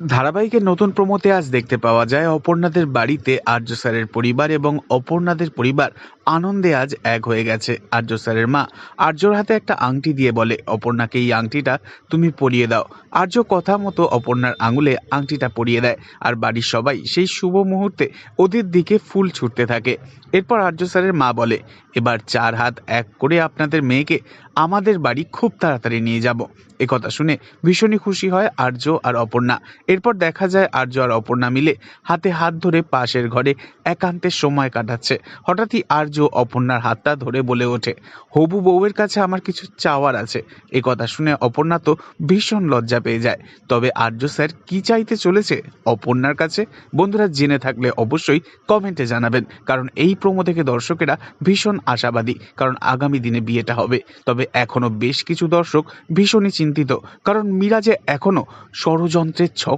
ধারাবাহিকের নতুন প্রমোতে আজ দেখতে পাওয়া যায় অপর্ণাদের বাড়িতে আর্য স্যারের পরিবার এবং অপর্ণাদের পরিবার আনন্দে আজ এক হয়ে গেছে আর্য স্যারের মা। আর্যর হাতে একটা আংটি দিয়ে বলে, অপর্ণাকে এই আংটিটা তুমি পরিয়ে দাও। আর্য কথা মতো অপর্ণার আঙুলে আংটিটা পরিয়ে দেয় আর বাড়ির সবাই সেই শুভ মুহূর্তে ওদের দিকে ফুল ছুটতে থাকে। এরপর আর্য স্যারের মা বলে, এবার চার হাত এক করে আপনাদের মেয়েকে আমাদের বাড়ি খুব তাড়াতাড়ি নিয়ে যাব। কথা শুনে ভীষণই খুশি হয় আর্য আর অপর্ণা। এরপর দেখা যায় আর্য আর অপর্ণা মিলে হাতে হাত ধরে পাশের ঘরে একান্তের সময় কাটাচ্ছে। হঠাৎই আর্য অপর্ণার হাতটা ধরে বলে ওঠে, হবু বউয়ের কাছে আমার কিছু চাওয়ার আছে। এ কথা শুনে অপর্ণা তো ভীষণ লজ্জা পেয়ে যায়। তবে আর্য স্যার, কি চাইতে চলেছে? অপর্ণার কাছে। বন্ধুরা, জেনে থাকলে অবশ্যই কমেন্টে জানাবেন, কারণ এই প্রোমো থেকে দর্শকেরা ভীষণ আশাবাদী, কারণ আগামী দিনে বিয়েটা হবে। তবে এখনও বেশ কিছু দর্শক ভীষণই চিন্তিত, কারণ মিরাজে এখনও ষড়যন্ত্রের ছক